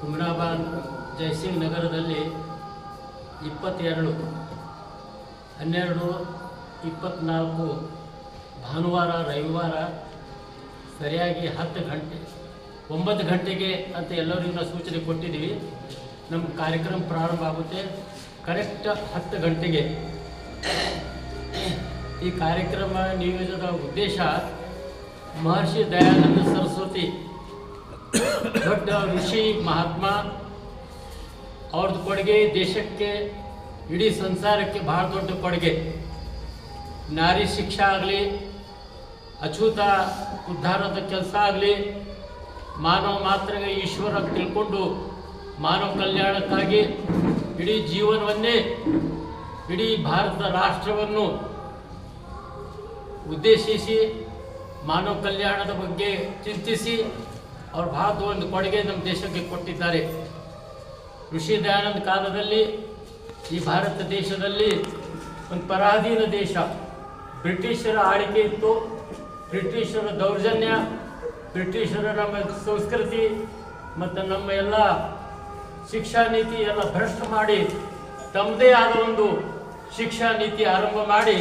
ಹುಮ್ನಾಬಾದ್ ಜಯಸಿಂಗ್ ನಗರದಲ್ಲಿ ಇಪ್ಪತ್ತೆರಡು, ಹನ್ನೆರಡು ಇಪ್ಪತ್ತ್ನಾಲ್ಕು ಭಾನುವಾರ, ರವಿವಾರ ಸರಿಯಾಗಿ ಹತ್ತು ಗಂಟೆ, ಒಂಬತ್ತು ಗಂಟೆಗೆ ಅಂತ ಎಲ್ಲರಿಗೂ ನಾವು ಸೂಚನೆ ಕೊಟ್ಟಿದ್ದೀವಿ. ನಮ್ಮ ಕಾರ್ಯಕ್ರಮ ಪ್ರಾರಂಭ ಆಗುತ್ತೆ. ಕರೆಕ್ಟ್ ಹತ್ತು ಗಂಟೆಗೆ. ಈ ಕಾರ್ಯಕ್ರಮ ನಿಯೋಜದ ಉದ್ದೇಶ ಮಹರ್ಷಿ ದಯಾನಂದ ಸರಸ್ವತಿ ದೊಡ್ಡ ಋಷಿ, ಮಹಾತ್ಮ, ಅವ್ರದ್ದು ಕೊಡುಗೆ ದೇಶಕ್ಕೆ, ಇಡೀ ಸಂಸಾರಕ್ಕೆ ಬಹಳ ದೊಡ್ಡ ಕೊಡುಗೆ. ನಾರಿ ಶಿಕ್ಷಾ ಆಗಲಿ ಅಚೂತ ಉದ್ಧಾರದ ಕೆಲಸ ಆಗಲಿ, ಮಾನವ ಮಾತ್ರಗೆ ಈಶ್ವರ ತಿಳ್ಕೊಂಡು ಮಾನವ ಕಲ್ಯಾಣಕ್ಕಾಗಿ ಇಡೀ ಜೀವನವನ್ನೇ, ಇಡೀ ಭಾರತ ರಾಷ್ಟ್ರವನ್ನು ಉದ್ದೇಶಿಸಿ, ಮಾನವ ಕಲ್ಯಾಣದ ಬಗ್ಗೆ ಚಿಂತಿಸಿ ಅವರು ಬಹಳ ಒಂದು ಕೊಡುಗೆ ನಮ್ಮ ದೇಶಕ್ಕೆ ಕೊಟ್ಟಿದ್ದಾರೆ. ಋಷಿ ದಯಾನಂದ ಕಾಲದಲ್ಲಿ ಈ ಭಾರತ ದೇಶದಲ್ಲಿ ಒಂದು ಪರಾಧೀನ ದೇಶ. ಬ್ರಿಟಿಷರ ಆಳಿಕೆ ಇತ್ತು. ಬ್ರಿಟಿಷರ ದೌರ್ಜನ್ಯ, ಬ್ರಿಟಿಷರ ನಮ್ಮ ಸಂಸ್ಕೃತಿ ಮತ್ತು ನಮ್ಮ ಎಲ್ಲ ಶಿಕ್ಷಾ ನೀತಿ ಎಲ್ಲ ಭ್ರಷ್ಟ ಮಾಡಿ ತಮ್ಮದೇ ಆದ ಒಂದು ಶಿಕ್ಷಾ ನೀತಿ ಆರಂಭ ಮಾಡಿ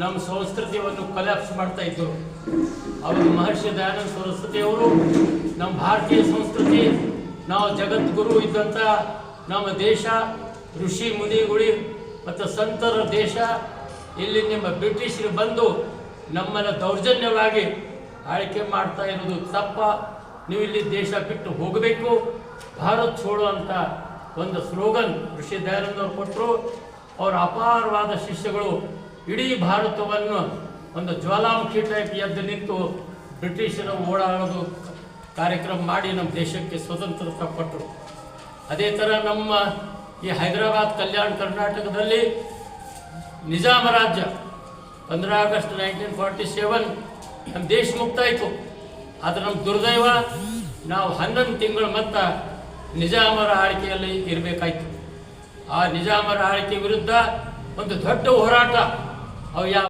ನಮ್ಮ ಸಂಸ್ಕೃತಿಯನ್ನು ಕೊಲ್ಯಾಪ್ಸ್ ಮಾಡ್ತಾ ಇದ್ದರು. ಅವರು ಮಹರ್ಷಿ ದಯಾನಂದ ಸರಸ್ವತಿಯವರು ನಮ್ಮ ಭಾರತೀಯ ಸಂಸ್ಕೃತಿ, ನಾವು ಜಗದ್ಗುರು ಇದ್ದಂಥ ನಮ್ಮ ದೇಶ, ಋಷಿ, ಮುನಿಗುಳಿ, ಮತ್ತು ಸಂತರ ದೇಶ, ಇಲ್ಲಿ ನಿಮ್ಮ ಬ್ರಿಟಿಷರು ಬಂದು ನಮ್ಮನ್ನು ದೌರ್ಜನ್ಯವಾಗಿ ಆಳ್ಕೆ ಮಾಡ್ತಾ ಇರೋದು ತಪ್ಪ. ನೀವು ಇಲ್ಲಿ ದೇಶ ಬಿಟ್ಟು ಹೋಗಬೇಕು. ಭಾರತ್ ಛೋಡೋ ಅಂತ ಒಂದು ಸ್ಲೋಗನ್ ಋಷಿ ದಯಾನಂದ ಅವರು ಕೊಟ್ಟರು. ಅವರ ಅಪಾರವಾದ ಶಿಷ್ಯಗಳು ಇಡೀ ಭಾರತವನ್ನು ಒಂದು ಜ್ವಾಲಾಮುಖಿ ಟೈಪ್ ಎದ್ದು ನಿಂತು ಬ್ರಿಟಿಷರ ಓಡಾಡೋದು ಕಾರ್ಯಕ್ರಮ ಮಾಡಿ ನಮ್ಮ ದೇಶಕ್ಕೆ ಸ್ವತಂತ್ರ ಕೊಟ್ಟರು. ಅದೇ ಥರ ನಮ್ಮ ಈ ಹೈದರಾಬಾದ್ ಕಲ್ಯಾಣ ಕರ್ನಾಟಕದಲ್ಲಿ ನಿಜಾಮ ರಾಜ್ಯ ಪಂದ್ರ ಆಗಸ್ಟ್ ನೈನ್ಟೀನ್ ಫಾರ್ಟಿ ಸೆವೆನ್ ನಮ್ಮ ದೇಶ ಮುಕ್ತ ಆಯಿತು ಆದರೆ ನಮ್ಮ ದುರ್ದೈವ ನಾವು ಹನ್ನೊಂದು ತಿಂಗಳು ಮತ್ತ ನಿಜಾಮರ ಆಳ್ಕೆಯಲ್ಲಿ ಇರಬೇಕಾಯ್ತು. ಆ ನಿಜಾಮರ ಆಳ್ಕೆ ವಿರುದ್ಧ ಒಂದು ದೊಡ್ಡ ಹೋರಾಟ Oh yeah.